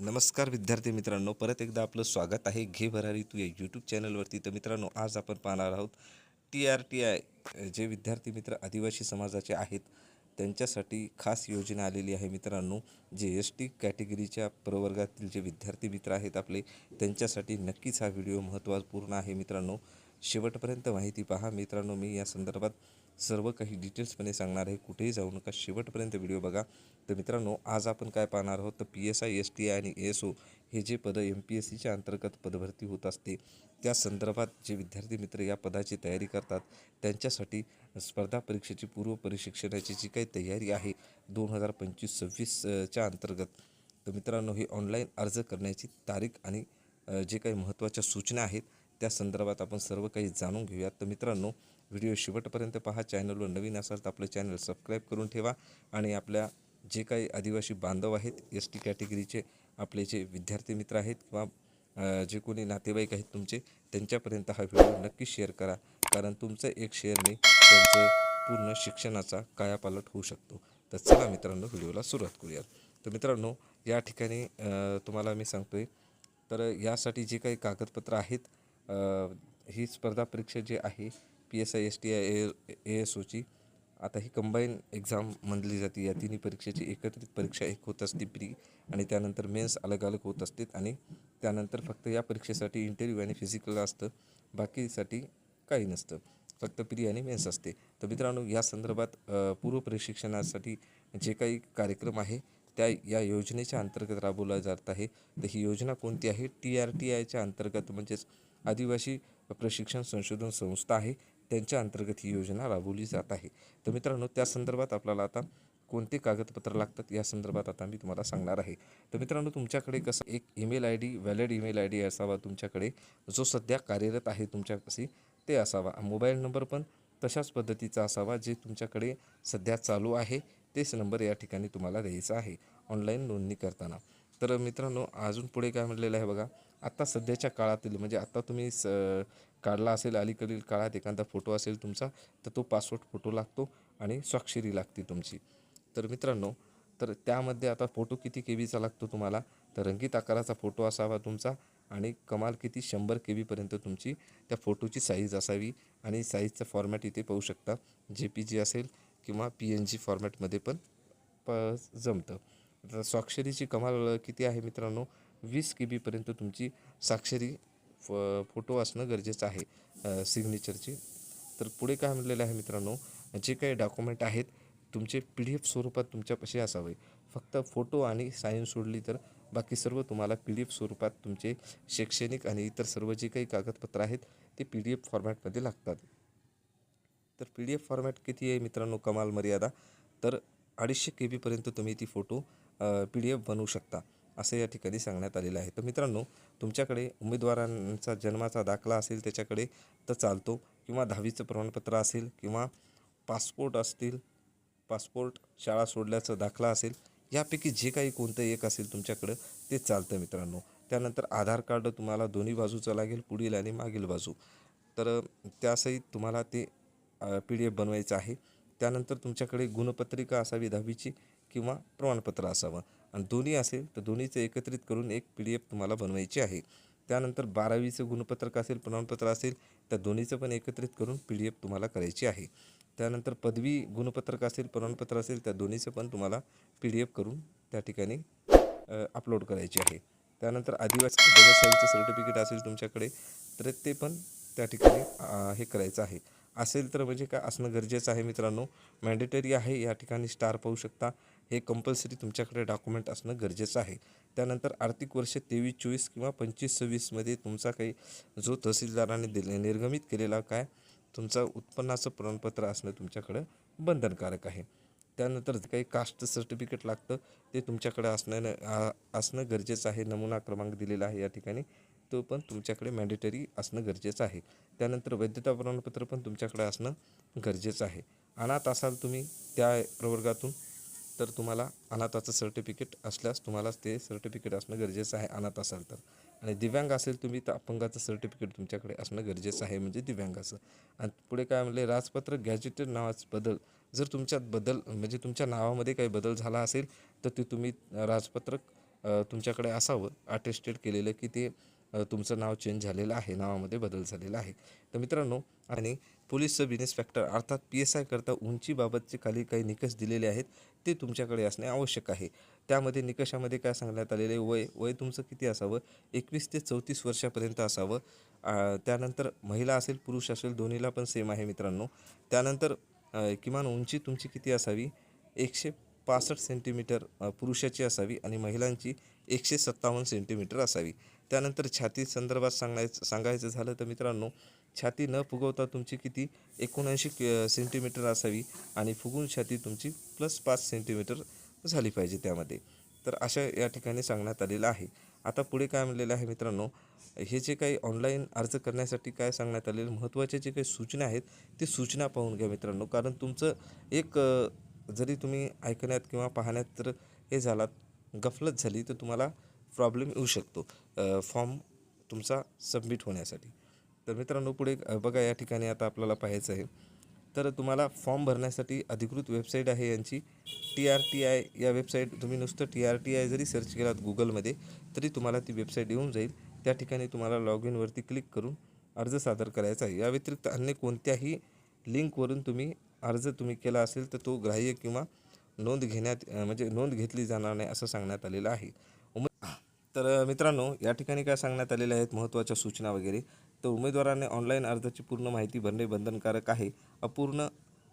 नमस्कार विद्यार्थी मित्रांनो परत एकदा आपलं स्वागत आहे घे भरारी तू या यूट्यूब चॅनलवरती तर मित्रांनो आज आपण पाहणार आहोत टी आर टी आय जे विद्यार्थी मित्र आदिवासी समाजाचे आहेत त्यांच्यासाठी खास योजना आलेली आहे मित्रांनो जे एस टी कॅटेगरीच्या प्रवर्गातील जे विद्यार्थी मित्र आहेत आपले त्यांच्यासाठी नक्कीच हा व्हिडिओ महत्त्वपूर्ण आहे मित्रांनो. शेवटपर्यंत माहिती पहा मित्रांनो मी या संदर्भात सर्व काही डिटेल्समध्ये सांगणार आहे. कुठेही जाऊ नका. शेवटपर्यंत व्हिडिओ बघा. तर मित्रांनो आज आपण काय पाहणार आहोत? तर P S I S T I आणि एस ओ हे जे पदं एम पी एस सीच्या अंतर्गत पदभरती होत असते त्या संदर्भात जे विद्यार्थी मित्र या पदाची तयारी करतात त्यांच्यासाठी स्पर्धा परीक्षेची पूर्व प्रशिक्षणाची जी काही तयारी आहे दोन हजार पंचवीस सव्वीसच्या अंतर्गत तर मित्रांनो ही ऑनलाईन अर्ज करण्याची तारीख आणि जे काही महत्त्वाच्या सूचना आहेत त्या संदर्भात आपण सर्व काही जाणून घेऊयात. तर मित्रांनो व्हिडिओ शेवटपर्यंत पहा. चॅनलवर नवीन असाल तर आपलं चॅनल सबस्क्राईब करून ठेवा आणि आपल्या जे काही आदिवासी बांधव आहेत एस टी कॅटेगरीचे आपले जे विद्यार्थी मित्र आहेत किंवा जे कोणी नातेवाईक आहेत तुमचे त्यांच्यापर्यंत हा व्हिडिओ नक्की शेअर करा. कारण तुमचं एक शेअरने त्यांचं पूर्ण शिक्षणाचा कायापालट होऊ शकतो. तर चला मित्रांनो व्हिडिओला सुरुवात करूयात. तर मित्रांनो या ठिकाणी तुम्हाला मी सांगतो आहे तर यासाठी जे काही कागदपत्र आहेत ही स्पर्धा परीक्षा जी आहे P S I S T I A A S ओची आता ही कंबाईन एक्झाम म्हणली जाते. या तिन्ही परीक्षेची एकत्रित परीक्षा एक होत असते प्री आणि त्यानंतर मेन्स अलग अलग होत असतात आणि त्यानंतर फक्त या परीक्षेसाठी इंटरव्ह्यू आणि फिजिकल असतं. बाकीसाठी काही नसतं. फक्त प्री आणि मेन्स असते. तर मित्रांनो या संदर्भात पूर्व प्रशिक्षणासाठी जे काही कार्यक्रम आहे त्या या योजनेच्या अंतर्गत राबवला जात आहे. तर ही योजना कोणती आहे? टी आर टी आयच्या अंतर्गत म्हणजेच आदिवासी प्रशिक्षण संशोधन संस्था आहे. त्यांच्या अंतर्गत ही योजना राबवली जात आहे. तर मित्रांनो त्या संदर्भात आपल्याला आता कोणते कागदपत्र लागतात या संदर्भात आता मी तुम्हाला सांगणार आहे. तर मित्रांनो तुमच्याकडे कसं एक email I D valid email I D असावा तुमच्याकडे. जो सध्या कार्यरत आहे तुमच्यापाशी ते असावा. मोबाईल नंबर पण तशाच पद्धतीचा असावा जे तुमच्याकडे सध्या चालू आहे. तेच नंबर या ठिकाणी तुम्हाला द्यायचा आहे ऑनलाईन नोंदणी करताना. तर मित्रांनो अजून पुढे काय म्हटलेलं आहे बघा. आत्ता सध्याच्या काळातील म्हणजे आत्ता तुम्ही स काढला असेल अलीकडील काळात एखादा फोटो असेल तुमचा तर तो पासपोर्ट फोटो लागतो आणि स्वाक्षरी लागते तुमची. तर मित्रांनो तर त्यामध्ये आता फोटो किती के बीचा लागतो तुम्हाला? तर रंगीत आकाराचा फोटो असावा तुमचा आणि कमाल किती? शंभर के बीपर्यंत तुमची त्या फोटोची साईज असावी आणि साईजचं फॉर्मॅट इथे पाहू शकता. जे पी जी असेल किंवा पी एन जी फॉर्मॅटमध्ये पण प जमतं. आता स्वाक्षरीची कमाल किती आहे मित्रांनो? वीस के बीपर्यंत तुमची साक्षरी फ फोटो असणं गरजेचं आहे सिग्नेचरची तर पुढे काय म्हणलेलं आहे मित्रांनो जे काही डॉक्युमेंट आहेत तुमचे पी डी एफ स्वरूपात तुमच्यापाशी असावे. फक्त फोटो आणि साईन सोडली तर बाकी सर्व तुम्हाला पी डी एफ स्वरूपात तुमचे शैक्षणिक आणि इतर सर्व जे काही कागदपत्र आहेत ते पी डी एफ फॉर्मॅटमध्ये लागतात. तर पी डी एफ फॉर्मॅट किती आहे मित्रांनो कमाल मर्यादा? तर अडीचशे के बीपर्यंत तुम्ही ती फोटो पी डी एफ बनवू शकता. असं या ठिकाणी सांगण्यात आलेलं आहे. तर मित्रांनो तुमच्याकडे उमेदवारांचा जन्माचा दाखला असेल त्याच्याकडे तर चालतो. किंवा दहावीचं प्रमाणपत्र असेल किंवा पासपोर्ट असतील पासपोर्ट शाळा सोडल्याचा दाखला असेल यापैकी जे काही कोणतं एक असेल तुमच्याकडं ते चालतं मित्रांनो. त्यानंतर आधार कार्ड तुम्हाला दोन्ही बाजूचं लागेल पुढील आणि मागील बाजू. तर त्यासहित तुम्हाला ते पी डी एफ बनवायचं आहे. त्यानंतर तुमच्याकडे गुणपत्रिका असावी दहावीची किंवा प्रमाणपत्र असावं. आणि दोन्ही असेल तर दोन्हीचं एकत्रित करून एक पी डी एफ तुम्हाला बनवायची आहे. त्यानंतर बारावीचं गुणपत्रक असेल प्रमाणपत्र असेल त्या दोन्हीचं पण एकत्रित करून पी डी एफ तुम्हाला करायची आहे. त्यानंतर पदवी गुणपत्रक असेल प्रमाणपत्र असेल त्या दोन्हीचं पण तुम्हाला पी डी एफ करून त्या ठिकाणी अपलोड करायची आहे. त्यानंतर आदिवासी डोमेसाईलचं सर्टिफिकेट असेल तुमच्याकडे तर ते पण त्या ठिकाणी हे करायचं आहे. असेल तर म्हणजे काय असणं गरजेचं आहे मित्रांनो. मॅन्डेटरी आहे या ठिकाणी स्टार पाहू शकता. हे कंपल्सरी तुमच्याकडे डॉक्युमेंट असणं गरजेचं आहे. त्यानंतर आर्थिक वर्ष तेवीस चोवीस किंवा पंचवीस सव्वीसमध्ये तुमचा काही जो तहसीलदाराने दिले निर्गमित केलेला काय तुमचा उत्पन्नाचं प्रमाणपत्र असणं तुमच्याकडं बंधनकारक आहे. त्यानंतर जे काही कास्ट सर्टिफिकेट लागतं ते तुमच्याकडे असणं असणं गरजेचं आहे. नमुना क्रमांक दिलेला आहे या ठिकाणी. तो पण तुमच्याकडे मॅन्डेटरी असणं गरजेचं आहे. त्यानंतर वैधता प्रमाणपत्र पण तुमच्याकडे असणं गरजेचं आहे. अनाथ असाल तुम्ही त्या प्रवर्गातून तर तुम्हाला अनाथाचं सर्टिफिकेट असल्यास तुम्हाला ते सर्टिफिकेट असणं गरजेचं आहे अनाथ असाल तर. आणि दिव्यांग असेल तुम्ही तर अपंगाचं सर्टिफिकेट तुमच्याकडे असणं गरजेचं आहे म्हणजे दिव्यांगाचं. आणि पुढे काय म्हणले राजपत्र गॅजेटेड नावाचं बदल. जर तुमच्यात बदल म्हणजे तुमच्या नावामध्ये काही बदल झाला असेल तर ते तुम्ही राजपत्रक तुमच्याकडे असावं अटेस्टेड केलेलं की ते तुमचं नाव चेंज झालेलं आहे नावामध्ये बदल झालेला आहे. तर मित्रांनो आणि पोलीस सब इन्स्पेक्टर अर्थात पी एस आय करता उंचीबाबतचे खाली काही निकष दिलेले आहेत ते तुमच्याकडे असणे आवश्यक आहे. त्यामध्ये निकषामध्ये काय सांगण्यात आलेले वय वय तुमचं किती असावं एकवीस ते चौतीस वर्षापर्यंत असावं. त्यानंतर महिला असेल पुरुष असेल दोन्हीला पण सेम आहे मित्रांनो. त्यानंतर किमान उंची तुमची किती असावी एकशे पासष्ट सेंटीमीटर पुरुषाची असावी आणि महिलांची एकशे सत्तावन्न सेंटीमीटर असावी. त्यानंतर छाती संदर्भात सांगायचं सांगायचं झालं तर मित्रांनो छाती न फुगवता तुमची किती? एकोणऐंशी सेंटीमीटर असावी आणि फुगून छाती तुमची प्लस पाच सेंटीमीटर झाली पाहिजे त्यामध्ये. तर अशा या ठिकाणी सांगण्यात आलेलं आहे. आता पुढे काय म्हणलेलं आहे मित्रांनो हे जे काही ऑनलाईन अर्ज करण्यासाठी काय सांगण्यात आलेलं महत्त्वाच्या जे काही सूचना आहेत ते सूचना पाहून घ्या मित्रांनो. कारण तुमचं एक जरी तुम्ही ऐकण्यात किंवा पाहण्यात जर हे झालात गफलत झाली तर तुम्हाला प्रॉब्लेम येऊ शकतो. फॉर्म तुमचा सबमिट होण्यासाठी. तर मित्रांनो पुढे बघा या ठिकाणी आता आपल्याला पाहायचं आहे. तर तुम्हाला फॉर्म भरण्यासाठी अधिकृत वेबसाईट आहे यांची. टी आर टी आय या वेबसाईट तुम्ही नुसतं टी आर टी आय जरी सर्च केलात गुगलमध्ये तरी तुम्हाला ती वेबसाईट येऊन जाईल. त्या ठिकाणी तुम्हाला लॉग इनवरती क्लिक करून अर्ज सादर करायचा आहे. या व्यतिरिक्त अन्य कोणत्याही लिंकवरून तुम्ही अर्ज तुम्ही केला असेल तर तो ग्राह्य किंवा नोंद घेण्यात म्हणजे नोंद घेतली जाणार नाही असं सांगण्यात आलेलं आहे. उमे तर मित्रांनो या ठिकाणी काय सांगण्यात आलेल्या आहेत महत्त्वाच्या सूचना वगैरे. तर उमेदवाराने ऑनलाईन अर्जाची पूर्ण माहिती भरणे बंधनकारक आहे. अपूर्ण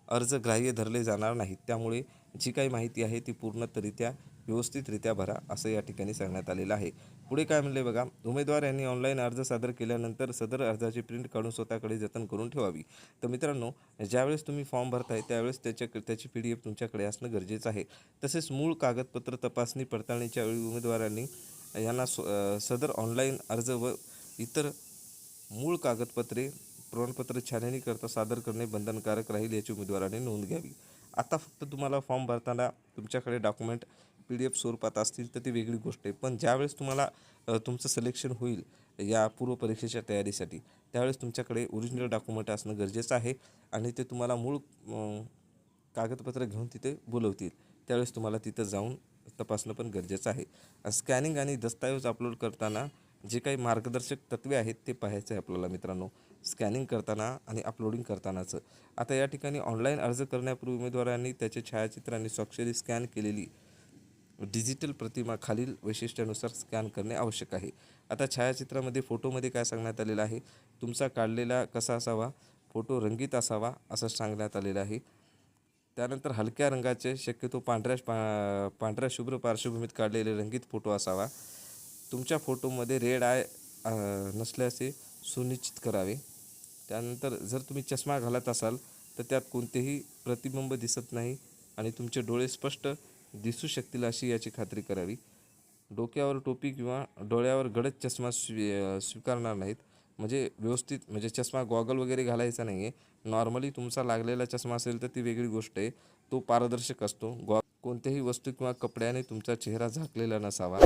अर्ज ग्राह्य धरले जाणार नाहीत. त्यामुळे जी काही माहिती आहे ती पूर्णतरित्या व्यवस्थितरित्या भरा असं या ठिकाणी सांगण्यात आलेलं आहे. पुढे काय म्हणले बघा उमेदवार यांनी ऑनलाईन अर्ज सादर केल्यानंतर सदर अर्जाची प्रिंट काढून स्वतःकडे जतन करून ठेवावी. तर मित्रांनो ज्यावेळेस तुम्ही फॉर्म भरताय त्यावेळेस त्याच्या त्याची पी डी एफ तुमच्याकडे असणं गरजेचं आहे. तसेच मूळ कागदपत्र तपासणी पडताळणीच्या वेळी उमेदवारांनी यांना स्व- सदर ऑनलाईन अर्ज व इतर मूळ कागदपत्रे प्रमाणपत्र छाननीकरता सादर करणे बंधनकारक राहील याची उमेदवाराने नोंद घ्यावी. आता फक्त तुम्हाला फॉर्म भरताना तुमच्याकडे डॉक्युमेंट पी डी एफ स्वरूपात असतील तर ती वेगळी गोष्ट आहे. पण ज्यावेळेस तुम्हाला तुमचं सिलेक्शन होईल या पूर्व परीक्षेच्या तयारीसाठी त्यावेळेस तुमच्याकडे ओरिजिनल डॉक्युमेंट असणं गरजेचं आहे आणि ते तुम्हाला मूळ कागदपत्र घेऊन तिथे बोलवतील. त्यावेळेस तुम्हाला तिथं जाऊन तपासणं पण गरजेचं आहे. स्कॅनिंग आणि दस्तऐवज अपलोड करताना जे काही मार्गदर्शक तत्वे आहेत ते पाहायचं आहे आपल्याला मित्रांनो. स्कॅनिंग करताना आणि अपलोडिंग करतानाचं. आता या ठिकाणी ऑनलाईन अर्ज करण्यापूर्वी उमेदवारांनी त्याचे छायाचित्र आणि स्वाक्षरी स्कॅन केलेली डिजिटल प्रतिमा खालील वैशिष्ट्यानुसार स्कॅन करणे आवश्यक आहे. आता छायाचित्रामध्ये फोटोमध्ये काय सांगण्यात आलेलं आहे? तुमचा काढलेला कसा असावा? फोटो रंगीत असावा असं सांगण्यात आलेलं आहे. त्यानंतर हलक्या रंगाचे शक्यतो पांढऱ्या पा पांढऱ्या शुभ्र पार्श्वभूमीत काढलेले रंगीत फोटो असावा. तुमच्या फोटोमध्ये रेड आय नसल्याचे सुनिश्चित करावे. त्यानंतर जर तुम्ही चष्मा घालत असाल तर त्यात कोणतेही प्रतिबिंब दिसत नाही आणि तुमचे डोळे स्पष्ट दिसू शकतील अशी याची खात्री करावी. डोक्यावर टोपी किंवा डोळ्यावर गडद चष्मा स्वी स्वीकारणार नाहीत. म्हणजे व्यवस्थित म्हणजे चष्मा गॉगल वगैरे घालायचा नाही आहे नॉर्मली तुमचा लागलेला चष्मा असेल तर ती वेगळी गोष्ट आहे. तो पारदर्शक असतो. गॉ कोणत्याही वस्तू किंवा कपड्याने तुमचा चेहरा झाकलेला नसावा.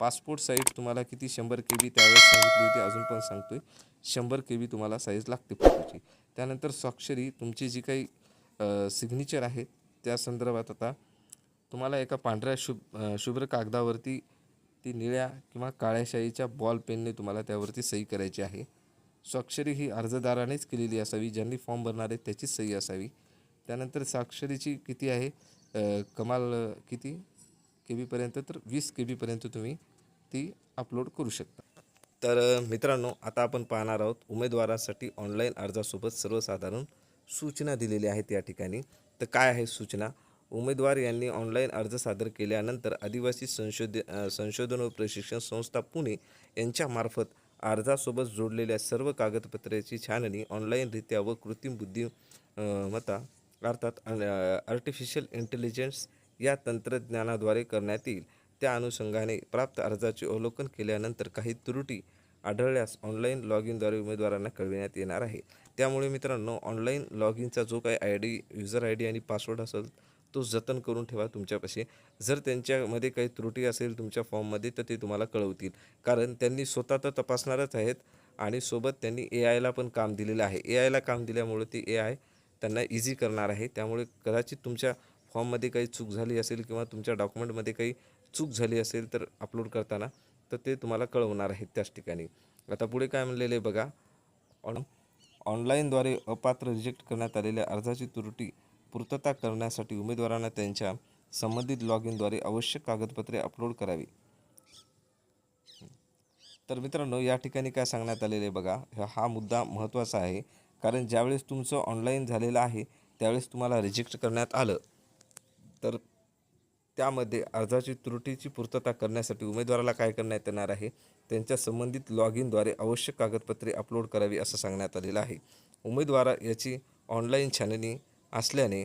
पासपोर्ट साईज तुम्हाला किती? शंभर के बी त्यावेळेस सांगितली होती अजून पण सांगतो आहे शंभर के बी तुम्हाला साईज लागते फोटोची. त्यानंतर स्वाक्षरी तुमची जी काही सिग्नेचर आहे त्या संदर्भात आता तुम्हाला एका पांढऱ्या शुभ शुभ्र कागदावरती ती निळ्या किंवा काळ्या शाईच्या बॉल पेनने तुम्हाला त्यावरती सही करायची आहे. स्वाक्षरी ही अर्जदारानेच केलेली असावी ज्यांनी फॉर्म भरणार आहे त्याचीच सही असावी. त्यानंतर स्वाक्षरीची किती आहे? कमाल किती? के बीपर्यंत तर वीस के बीपर्यंत तुम्ही ती अपलोड करू शकता. तर मित्रांनो आता आपण पाहणार आहोत उमेदवारांसाठी ऑनलाईन अर्जासोबत सर्वसाधारण सूचना दिलेल्या आहेत या ठिकाणी. तर काय आहे सूचना? उमेदवार यांनी ऑनलाईन अर्ज सादर केल्यानंतर आदिवासी संशोध संशोधन व प्रशिक्षण संस्था पुणे यांच्यामार्फत अर्जासोबत जोडलेल्या सर्व कागदपत्राची छाननी ऑनलाईनरित्या व कृत्रिम बुद्धिमत्ता अर्थात आर्टिफिशियल इंटेलिजन्स या तंत्रज्ञानाद्वारे करण्यात येईल. त्या अनुषंगाने प्राप्त अर्जाचे अवलोकन केल्यानंतर काही त्रुटी आढळल्यास ऑनलाईन लॉग इनद्वारे उमेदवारांना कळविण्यात येणार आहे. त्यामुळे मित्रांनो ऑनलाईन लॉग इनचा जो काही I D user I D आणि पासवर्ड असेल तो जतन करून ठेवा तुमच्यापाशी. जर त्यांच्यामध्ये काही त्रुटी असेल तुमच्या फॉर्ममध्ये तर ते तुम्हाला कळवतील. कारण त्यांनी स्वतः तर तपासणारच आहेत आणि सोबत त्यांनी ए आयला पण काम दिलेलं आहे. ए आयला काम दिल्यामुळे ते ए आय त्यांना इझी करणार आहे. त्यामुळे कदाचित तुमच्या फॉर्ममध्ये काही चूक झाली असेल किंवा तुमच्या डॉक्युमेंटमध्ये काही चूक झाली असेल तर अपलोड करताना तर ते तुम्हाला कळवणार आहेत त्याच ठिकाणी. आता पुढे काय म्हणलेले आहे बघा. ऑन ऑनलाईनद्वारे अपात्र रिजेक्ट करण्यात आलेल्या अर्जाची त्रुटी पूर्तता करण्यासाठी उमेदवारांना त्यांच्या संबंधित लॉग इनद्वारे आवश्यक कागदपत्रे अपलोड करावी. तर मित्रांनो या ठिकाणी काय सांगण्यात आलेलं आहे बघा हा- हा मुद्दा महत्त्वाचा आहे. कारण ज्यावेळेस तुमचं ऑनलाईन झालेलं आहे त्यावेळेस तुम्हाला रिजेक्ट करण्यात आलं. तर त्यामध्ये अर्जाची त्रुटीची पूर्तता करण्यासाठी उमेदवाराला काय करण्यात येणार आहे? त्यांच्या संबंधित लॉग इनद्वारे आवश्यक कागदपत्रे अपलोड करावी असं सांगण्यात आलेलं आहे. उमेदवारा याची ऑनलाईन छाननी असल्याने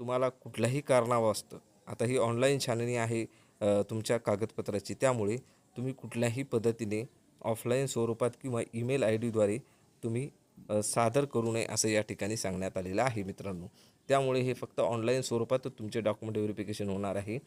तुम्हाला कुठल्याही कारणावास्तव आता ही ऑनलाईन छाननी आहे तुमच्या कागदपत्राची. त्यामुळे तुम्ही कुठल्याही पद्धतीने ऑफलाईन स्वरूपात किंवा ईमेल आय डीद्वारे तुम्ही सादर करू नये असं या ठिकाणी सांगण्यात आलेलं आहे मित्रांनो. त्यामुळे हे फक्त ऑनलाईन स्वरूपातच तुमचे डॉक्युमेंट व्हेरिफिकेशन होणार आहे.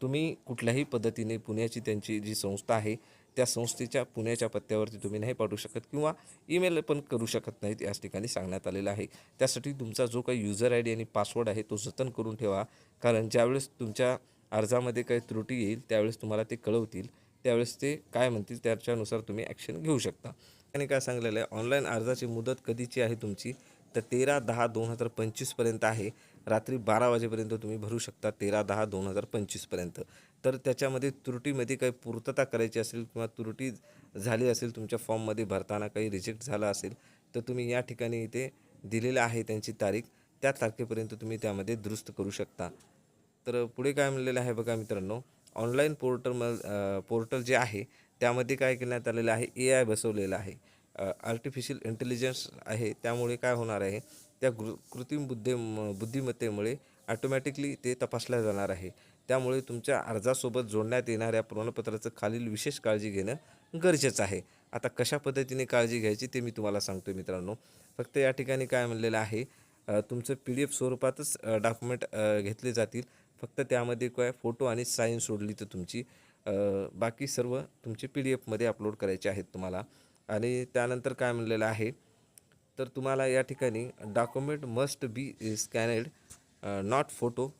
तुम्ही कुठल्याही पद्धतीने पुण्याची त्यांची जी संस्था आहे त्या संस्थेच्या पुण्याच्या पत्त्यावरती तुम्ही नाही पाठवू शकत किंवा ईमेल पण करू शकत नाहीत याच ठिकाणी सांगण्यात आलेलं आहे. त्यासाठी तुमचा जो काही युजर आय डी आणि पासवर्ड आहे तो जतन करून ठेवा. कारण ज्यावेळेस तुमच्या अर्जामध्ये काही त्रुटी येईल त्यावेळेस तुम्हाला ते कळवतील. त्यावेळेस ते काय म्हणतील त्याच्यानुसार तुम्ही ॲक्शन घेऊ शकता. आणि काय सांगलेलं आहे ऑनलाईन अर्जाची मुदत कधीची आहे तुमची? तर तेरा दहा दोन हजार पंचवीसपर्यंत आहे. रात्री बारा वाजेपर्यंत तुम्ही भरू शकता तेरा दहा दोन हजार पंचवीसपर्यंत तर त्याच्यामध्ये त्रुटीमध्ये काही पूर्तता करायची असेल किंवा त्रुटी झाली असेल तुमच्या फॉर्ममध्ये भरताना काही रिजेक्ट झाला असेल तर तुम्ही या ठिकाणी इथे दिलेलं आहे त्यांची तारीख. त्या तारखेपर्यंत तुम्ही त्यामध्ये दुरुस्त करू शकता. तर पुढे काय म्हणलेलं आहे बघा मित्रांनो ऑनलाईन पोर्टल म पोर्टल जे आहे त्यामध्ये काय करण्यात आलेलं आहे ए आय बसवलेलं आहे. आर्टिफिशियल इंटेलिजन्स आहे त्यामुळे काय होणार आहे त्या गृ कृत्रिम बुद्धे म- बुद्धिमत्तेमुळे ॲटोमॅटिकली ते तपासल्या जाणार आहे. त्यामुळे तुमच्या अर्जासोबत जोडण्यात येणाऱ्या प्रमाणपत्राचं खालील विशेष काळजी घेणं गरजेचं आहे. आता कशा पद्धतीने काळजी घ्यायची ते मी तुम्हाला सांगतो मित्रांनो. फक्त या ठिकाणी काय म्हणलेलं आहे तुमचं पी डी एफ स्वरूपातच डॉक्युमेंट घेतले जातील. फक्त त्यामध्ये काय फोटो आणि साईन सोडली तर तुमची बाकी सर्व तुमचे पी डी एफमध्ये अपलोड करायचे आहेत तुम्हाला. आणि त्यानंतर काय म्हणलेलं आहे तर तुम्हाला या ठिकाणी document must be scanned not photo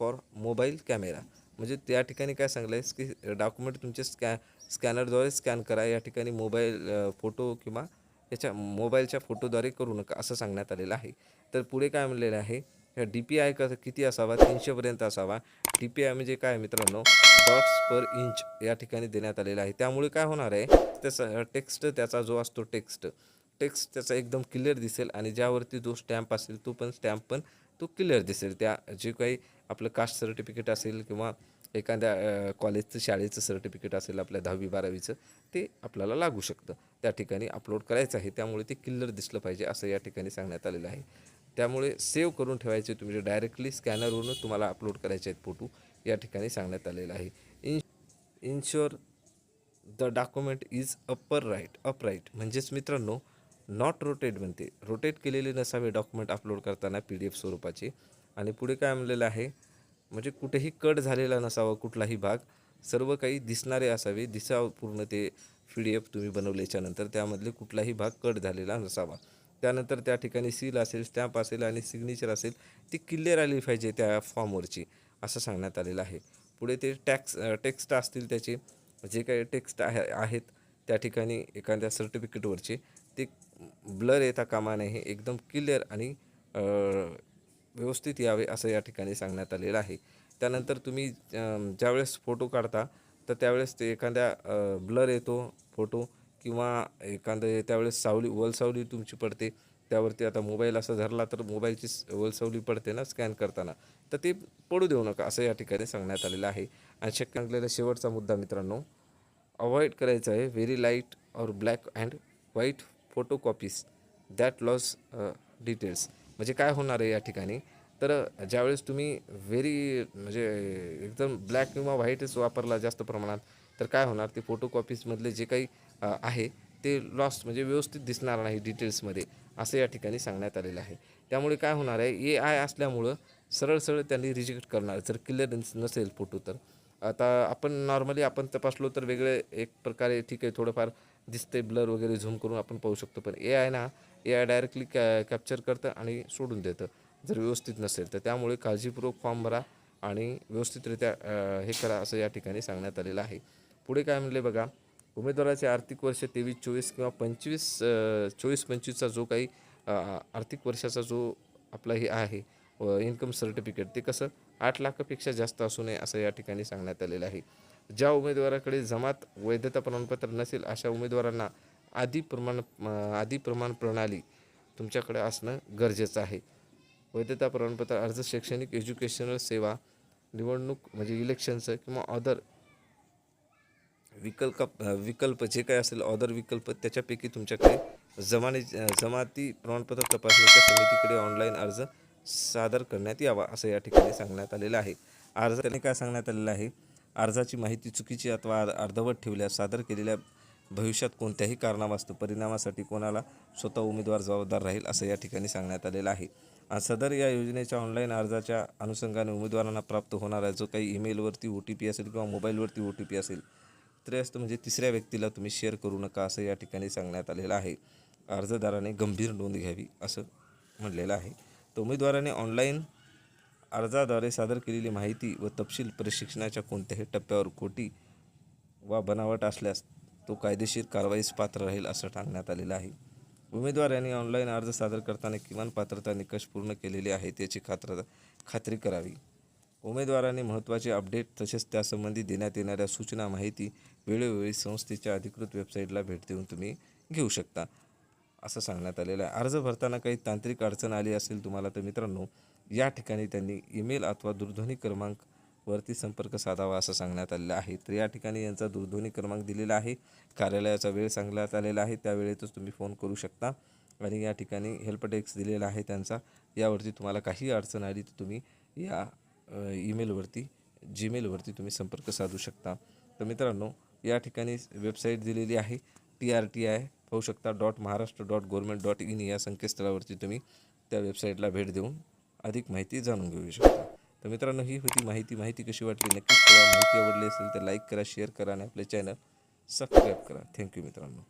for mobile camera म्हणजे त्या ठिकाणी काय सांगलं आहे की डॉक्युमेंट तुमचे स्कॅ स्कॅनरद्वारे स्कॅन करा या ठिकाणी मोबाईल फोटो किंवा याच्या मोबाईलच्या फोटोद्वारे करू नका असं सांगण्यात आलेलं आहे. तर पुढे काय म्हणलेलं आहे डी पी आय कसं किती असावा? तीनशेपर्यंत असावा. डी पी आय म्हणजे काय मित्रांनो? डॉट्स पर इंच या ठिकाणी देण्यात आलेलं आहे. त्यामुळे काय होणार आहे? त्याचा टेक्स्ट त्याचा जो असतो टेक्स्ट टेक्स्ट त्याचा एकदम क्लिअर दिसेल आणि ज्यावरती जो स्टॅम्प असेल तो पण स्टॅम्प पण तो क्लिअर दिसेल. त्या जे काही आपलं कास्ट सर्टिफिकेट असेल किंवा एखाद्या कॉलेजचं शाळेचं सर्टिफिकेट असेल आपल्या दहावी बारावीचं ते आपल्याला लागू शकतं. त्या ठिकाणी अपलोड करायचं आहे. त्यामुळे ते क्लिअर दिसलं पाहिजे असं या ठिकाणी सांगण्यात आलेलं आहे. त्यामुळे सेव्ह करून ठेवायचे तुम्ही डायरेक्टली स्कॅनरवरून तुम्हाला अपलोड करायचे आहेत फोटो या ठिकाणी सांगण्यात आलेला आहे. In ensure the document is upper right upright म्हणजेच मित्रांनो नॉट रोटेट म्हणते रोटेट केलेले नसावे डॉक्युमेंट अपलोड करताना पी डी एफ स्वरूपाचे. आणि पुढे काय म्हणलेलं आहे? म्हणजे कुठेही कट झालेला नसावा कुठलाही भाग. सर्व काही दिसणारे असावे. दिसाव पूर्ण ते पी डी एफ तुम्ही बनवल्याच्यानंतर त्यामधले कुठलाही भाग कट झालेला नसावा. त्यानंतर त्या ठिकाणी सील असेल स्टॅम्प असेल आणि सिग्नेचर असेल ती क्लिअर आली पाहिजे त्या फॉर्मवरची असं सांगण्यात आलेलं आहे. पुढे ते टॅक्स टेक्स्ट असतील त्याचे जे काही टेक्स्ट आहे आहेत त्या ठिकाणी एखाद्या सर्टिफिकेटवरचे ते ब्लर येता कामा नये हे एकदम क्लिअर आणि व्यवस्थित यावे असं या ठिकाणी सांगण्यात आलेलं आहे. त्यानंतर तुम्ही ज्यावेळेस फोटो काढता तर त्यावेळेस ते एखाद्या ब्लर येतो फोटो किंवा एखादं त्यावेळेस सावली वलसावली तुमची पडते त्यावरती आता मोबाईल असा धरला तर मोबाईलची वलसावली पडते ना स्कॅन करताना. तर ते पडू देऊ नका असं या ठिकाणी सांगण्यात आलेलं आहे. आणि शक्य असलेला शेवटचा मुद्दा मित्रांनो अवॉइड करायचं आहे व्हेरी लाइट और black and white photo copies that lose details म्हणजे काय होणार आहे या ठिकाणी? तर ज्यावेळेस तुम्ही व्हेरी म्हणजे एकदम ब्लॅक किंवा व्हाईटच वापरला जास्त प्रमाणात तर काय होणार? ते फोटो कॉपीजमधले जे काही आहे ते लॉस्ट म्हणजे व्यवस्थित दिसणार नाही डिटेल्समध्ये असं या ठिकाणी सांगण्यात आलेलं आहे. त्यामुळे काय होणार आहे ए आय असल्यामुळं सरळ सरळ त्यांनी रिजेक्ट करणार जर क्लिअर नसेल फोटो तर. आता आपण नॉर्मली आपण तपासलो तर वेगळे एक प्रकारे ठीक आहे थोडंफार दिसते ब्लर वगैरे झूम करून आपण पाहू शकतो पण ए आय ना ए आय डायरेक्टली कॅ कॅप्चर करतं आणि सोडून देतं जर व्यवस्थित नसेल तर. त्यामुळे काळजीपूर्वक फॉर्म भरा आणि व्यवस्थितरित्या हे करा असं या ठिकाणी सांगण्यात आलेलं आहे. पुढे काय म्हणले बघा उमेदवाराचे आर्थिक वर्ष तेवीस चोवीस किंवा पंचवीस चोवीस पंचवीसचा जो काही आर्थिक वर्षाचा जो आपला हे आहे इन्कम सर्टिफिकेट ते कसं आठ लाखापेक्षा जास्त असू नये असं या ठिकाणी सांगण्यात आलेलं आहे. ज्या उमेदवाराकडे जमात वैधता प्रमाणपत्र नसेल अशा उमेदवारांना आधी प्रमाण आधी प्रमाण प्रणाली तुमच्याकडे असणं गरजेचं आहे. वैधता प्रमाणपत्र अर्ज शैक्षणिक एज्युकेशनल सेवा निवडणूक म्हणजे इलेक्शनचं किंवा अदर विकल्प विकल्प जे काय असेल ऑदर विकल्प त्याच्यापैकी तुमच्याकडे जमाने जमाती प्रमाणपत्र तपासणीच्या समितीकडे ऑनलाईन अर्ज सादर करण्यात यावा असं या ठिकाणी सांगण्यात आलेलं आहे. अर्ज त्याने काय सांगण्यात आलेलं आहे? अर्जाची माहिती चुकीची अथवा अर्- अर्धवट ठेवल्यास सादर केलेल्या भविष्यात कोणत्याही कारणावास्तव परिणामासाठी कोणाला स्वतः उमेदवार जबाबदार राहील असं या ठिकाणी सांगण्यात आलेलं आहे. सदर या योजनेच्या ऑनलाईन अर्जाच्या अनुषंगाने उमेदवारांना प्राप्त होणारा जो काही ईमेलवरती ओ टी पी असेल किंवा मोबाईलवरती ओ टी पी असेल त्रयस्थ म्हणजे तिसऱ्या व्यक्तीला तुम्ही शेअर करू नका असं या ठिकाणी सांगण्यात आलेलं आहे. अर्जदाराने गंभीर नोंद घ्यावी असं म्हणलेलं आहे. तर उमेदवाराने ऑनलाईन अर्जाद्वारे सादर केलेली माहिती व तपशील प्रशिक्षणाच्या कोणत्याही टप्प्यावर खोटी वा बनावट असल्यास तो कायदेशीर कारवाईस पात्र राहील असं सांगण्यात आलेलं आहे. उमेदवार यांनी ऑनलाईन अर्ज सादर करताना किमान पात्रता निकष पूर्ण केलेले आहेत याची खात्र खात्री करावी. उमेदवारांनी महत्त्वाचे अपडेट तसेच त्यासंबंधी देण्यात येणाऱ्या सूचना माहिती वेळोवेळी संस्थेच्या अधिकृत वेबसाईटला भेट देऊन तुम्ही घेऊ शकता. असं सांगण्यात आलेलं आहे. अर्ज भरताना काही तांत्रिक अडचण आली असेल तुम्हाला तर मित्रांनो या ठिकाणी त्यांनी ईमेल अथवा दूरध्वनी क्रमांक वरती संपर्क साधावा असं सांगण्यात आलेलं आहे. तर या ठिकाणी यांचा दूरध्वनी क्रमांक दिलेला आहे. कार्यालयाचा वेळ सांगण्यात आलेला आहे. त्या वेळेतच तुम्ही फोन करू शकता आणि या ठिकाणी हेल्प डेस्क दिलेला आहे त्यांचा. यावरती तुम्हाला काही अडचण आली तर तुम्ही या ईमेलवरती जीमेलवरती तुम्ही संपर्क साधू शकता. तर मित्रांनो या ठिकाणी वेबसाईट दिलेली आहे टी आर टी आय पाहू शकता dot Maharashtra dot government dot in या संकेतस्थळावरती तुम्ही त्या वेबसाईटला भेट देऊन अधिक माहिती जाणून घेऊ शकता. तर मित्रांनो ही होती माहिती. माहिती कशी वाटली नक्कीच करा माहिती आवडली असेल तर लाईक करा शेअर करा आणि आपले चॅनल सबस्क्राईब करा. थँक्यू मित्रांनो.